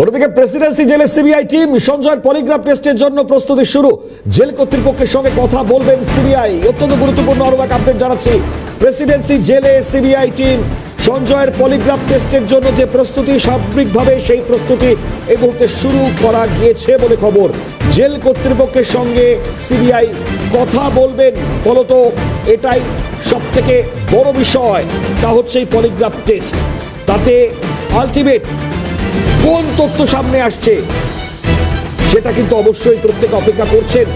অন্যদিকে প্রেসিডেন্সি জেলে CBI team সঞ্জয়ের পলিগ্রাফ টেস্টের জন্য প্রস্তুতি শুরু। জেল কর্তৃপক্ষের সঙ্গে কথা বলবেন সিবিআই অত্যন্ত গুরুত্বপূর্ণ আরও এক আপডেট জানাচ্ছি। প্রেসিডেন্সি জেলে সিবিআই টিম সঞ্জয়ের পলিগ্রাফ টেস্টের জন্য যে প্রস্তুতি সার্বিকভাবে সেই প্রস্তুতি এই মুহূর্তে শুরু করা গিয়েছে বলে খবর। জেল কর্তৃপক্ষের সঙ্গে সিবিআই কথা বলবেন, ফলত এটাই সব থেকে বড় বিষয়। তা হচ্ছে এই পলিগ্রাফ টেস্ট তাতে আলটিমেট কোন তথ্য সামনে আসছে? সেটা কিন্তু অবশ্যই প্রত্যেকে অপেক্ষা করছেন।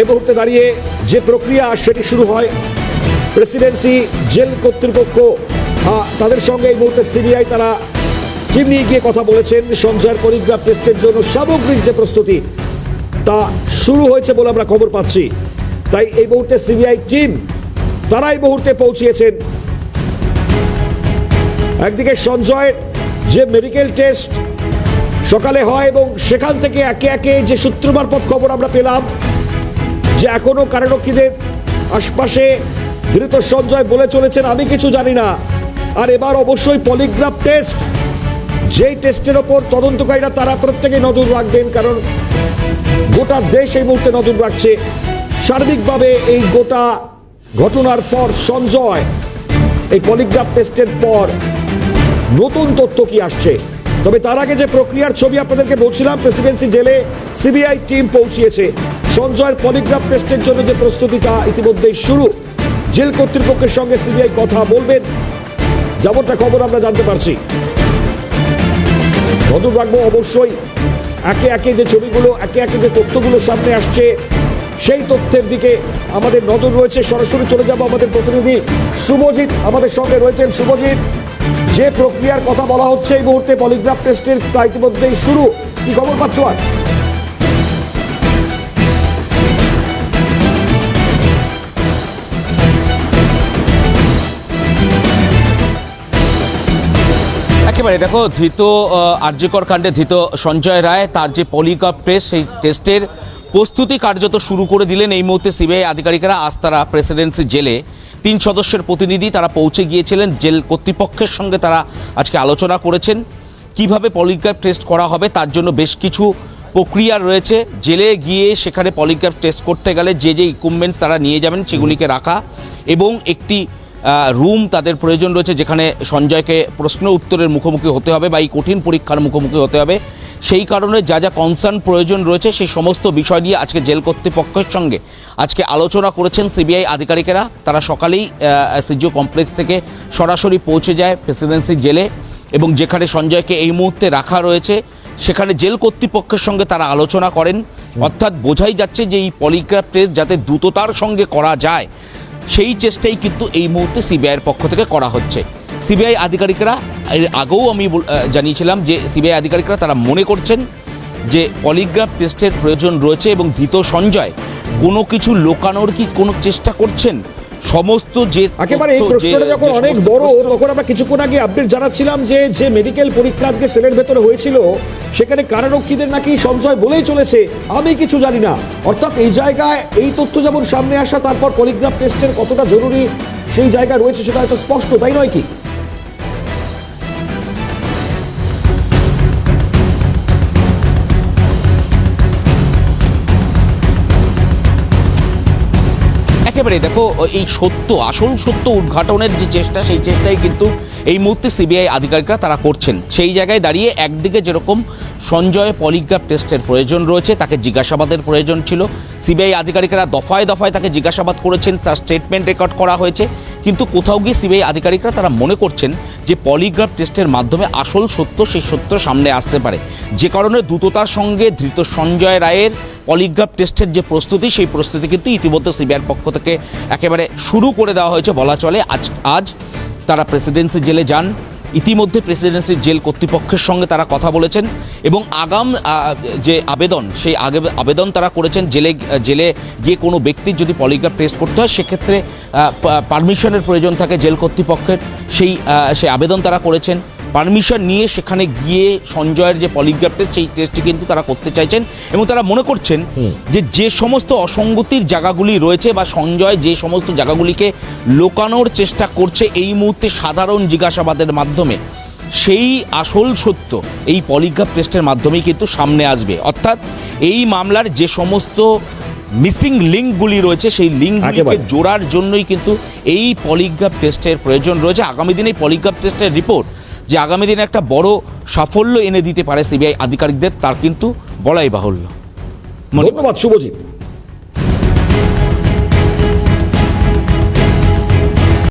এই মুহূর্তে দাঁড়িয়ে যে প্রক্রিয়া সেটি শুরু হয়, প্রেসিডেন্সি, জেল কর্তৃপক্ষ তাদের সঙ্গে এই মুহূর্তে সিবিআই তারা টিম নিয়ে গিয়ে কথা বলেছেন। সঞ্জয়ের পলিগ্রাফ টেস্টের জন্য সামগ্রিক যে প্রস্তুতি, তা শুরু হয়েছে বলে আমরা খবর পাচ্ছি। তাই এই মুহূর্তে সিবিআই টিম তারা এই মুহূর্তে পৌঁছিয়েছেন। একদিকে সঞ্জয়ের যে মেডিকেল টেস্ট সকালে হয় এবং সেখান থেকে একে একে যে সূত্র মারফত খবর আমরা পেলাম, যে এখনও কারারক্ষীদের আশপাশে ধৃত সঞ্জয় বলে চলেছেন, আমি কিছু জানি না। আর এবার অবশ্যই পলিগ্রাফ টেস্ট যেই টেস্টের ওপর তদন্তকারীরা তারা প্রত্যেকে নজর রাখবেন, কারণ গোটা দেশ এই মুহূর্তে নজর রাখছে। সার্বিকভাবে এই গোটা ঘটনার পর সঞ্জয় এই পলিগ্রাফ টেস্টের পর নতুন তথ্য কি আসছে? তবে তার আগে যে প্রক্রিয়ার ছবি আপনাদেরকে বলছিলাম, প্রেসিডেন্সি জেলে সিবিআই টিম পৌঁছিয়েছে। সঞ্জয়ের পলিগ্রাফ টেস্টের জন্য যে প্রস্তুতিটা ইতিমধ্যেই শুরু। জেল কর্তৃপক্ষের সঙ্গে সিবিআই কথা বলবেন, যেমনটা খবর আমরা জানতে পারছি। নজর রাখব অবশ্যই, একে একে যে ছবিগুলো, একে একে যে তথ্যগুলো সামনে আসছে, সেই তথ্যের দিকে আমাদের নজর রয়েছে। সরাসরি চলে যাব আমাদের প্রতিনিধি শুভজিৎ আমাদের সঙ্গে রয়েছেন। শুভজিৎ যে প্রক্রিয়ার কথা বলা হচ্ছে এই মুহূর্তে পলিগ্রাফ টেস্টের তা ইতিমধ্যেই শুরু। কি খবর পাচ্ছ আর একেবারে দেখো ধৃত আহ, আরজিকর কাণ্ডে ধৃত সঞ্জয় রায় তার যে পলিগ্রাফ টেস্ট সেই টেস্টের প্রস্তুতি কার্যত শুরু করে দিলেন এই মুহূর্তে সিবিআই আধিকারিকরা। আস্তারা প্রেসিডেন্সি জেলে তিন সদস্যের প্রতিনিধি তারা পৌঁছে গিয়েছিলেন, জেল কর্তৃপক্ষের সঙ্গে তারা আজকে আলোচনা করেছেন। কীভাবে পলিগ্রাফ টেস্ট করা হবে তার জন্য বেশ কিছু প্রক্রিয়া রয়েছে। জেলে গিয়ে সেখানে পলিগ্রাফ টেস্ট করতে গেলে যে যে ইকুইপমেন্টস তারা নিয়ে যাবেন সেগুলিকে রাখা এবং একটি রুম তাদের প্রয়োজন রয়েছে, যেখানে সঞ্জয়কে প্রশ্ন উত্তরের মুখোমুখি হতে হবে বা এই কঠিন পরীক্ষার মুখোমুখি হতে হবে। সেই কারণে যা যা কনসার্ন প্রয়োজন রয়েছে, সেই সমস্ত বিষয় নিয়ে আজকে জেল কর্তৃপক্ষের সঙ্গে আজকে আলোচনা করেছেন সিবিআই আধিকারিকেরা। তারা সকালেই সিজিও কমপ্লেক্স থেকে সরাসরি পৌঁছে যায় প্রেসিডেন্সি জেলে এবং যেখানে সঞ্জয়কে এই মুহূর্তে রাখা রয়েছে, সেখানে জেল কর্তৃপক্ষের সঙ্গে তারা আলোচনা করেন। অর্থাৎ বোঝাই যাচ্ছে যে এই পলিগ্রাফ টেস্ট যাতে দ্রুততার সঙ্গে করা যায় সেই চেষ্টাই কিন্তু এই মুহূর্তে সিবিআইয়ের পক্ষ থেকে করা হচ্ছে। সিবিআই আধিকারিকরা, এর আগেও আমি জানিয়েছিলাম যে সিবিআই আধিকারিকরা তারা মনে করছেন যে পলিগ্রাফ টেস্টের প্রয়োজন রয়েছে এবং ধৃত সঞ্জয় কোনো কিছু লোকানোর কি কোনো চেষ্টা করছেন? সমস্ত যে একেবারে এই প্রশ্নটা যখন অনেক বড় তখন আমরা কিছুক্ষণ আগে আপডেট জানাচ্ছিলাম যে যে মেডিকেল পরীক্ষা আজকে সেলের ভেতরে হয়েছিল সেখানে কারারক্ষীদের নাকি সঞ্চয় বলেই চলেছে আমি কিছু জানি না। অর্থাৎ এই জায়গায় এই তথ্য যেমন সামনে আসা তারপর পলিগ্রাফ টেস্টের কতটা জরুরি সেই জায়গা রয়েছে সেটা হয়তো স্পষ্ট তাই নয় কি? একেবারে দেখো, এই সত্য, আসল সত্য উদ্ঘাটনের যে চেষ্টা, সেই চেষ্টাই কিন্তু এই মুহূর্তে সিবিআই আধিকারিকরা তারা করছেন। সেই জায়গায় দাঁড়িয়ে একদিকে যেরকম সঞ্জয় পলিগ্রাফ টেস্টের প্রয়োজন রয়েছে, তাকে জিজ্ঞাসাবাদের প্রয়োজন ছিল। সিবিআই আধিকারিকরা দফায় দফায় তাকে জিজ্ঞাসাবাদ করেছেন, তার স্টেটমেন্ট রেকর্ড করা হয়েছে। কিন্তু কোথাও গিয়ে সিবিআই আধিকারিকরা তারা মনে করছেন যে পলিগ্রাফ টেস্টের মাধ্যমে আসল সত্য সেই সত্য সামনে আসতে পারে। যে কারণে দ্রুততার সঙ্গে ধৃত সঞ্জয় রায়ের পলিগ্রাফ টেস্টের যে প্রস্তুতি, সেই প্রস্তুতি কিন্তু ইতিমধ্যে সিবিআইয়ের পক্ষ থেকে একেবারে শুরু করে দেওয়া হয়েছে বলা চলে। আজ আজ তারা প্রেসিডেন্সি জেলে যান। ইতিমধ্যে প্রেসিডেন্সির জেল কর্তৃপক্ষের সঙ্গে তারা কথা বলেছেন এবং আগাম যে আবেদন, সেই আগে আবেদন তারা করেছেন জেলে জেলে গিয়ে কোনো ব্যক্তির যদি পলিগ্রাফ টেস্ট করতে হয়, সেক্ষেত্রে পারমিশনের প্রয়োজন থাকে জেল কর্তৃপক্ষের। সেই সেই আবেদন তারা করেছেন। পারমিশন নিয়ে সেখানে গিয়ে সঞ্জয়ের যে পলিগ্রাফ টেস্ট সেই টেস্টটি কিন্তু তারা করতে চাইছেন এবং তারা মনে করছেন যে যে সমস্ত অসঙ্গতির জায়গাগুলি রয়েছে বা সঞ্জয় যে সমস্ত জায়গাগুলিকে লোকানোর চেষ্টা করছে এই মুহূর্তে সাধারণ জিজ্ঞাসাবাদের মাধ্যমে সেই আসল সত্য এই পলিগ্রাফ টেস্টের মাধ্যমেই কিন্তু সামনে আসবে। অর্থাৎ এই মামলার যে সমস্ত মিসিং লিঙ্কগুলি রয়েছে সেই লিঙ্কগুলিকে জোড়ার জন্যই কিন্তু এই পলিগ্রাফ টেস্টের প্রয়োজন রয়েছে। আগামী দিনে এই পলিগ্রাফ টেস্টের রিপোর্ট যে আগামী দিনে একটা বড় সাফল্য এনে দিতে পারে সিবিআই আধিকারিকদের, তার কিন্তু বলাই বাহুল্য। ধন্যবাদ, শুভজিৎ।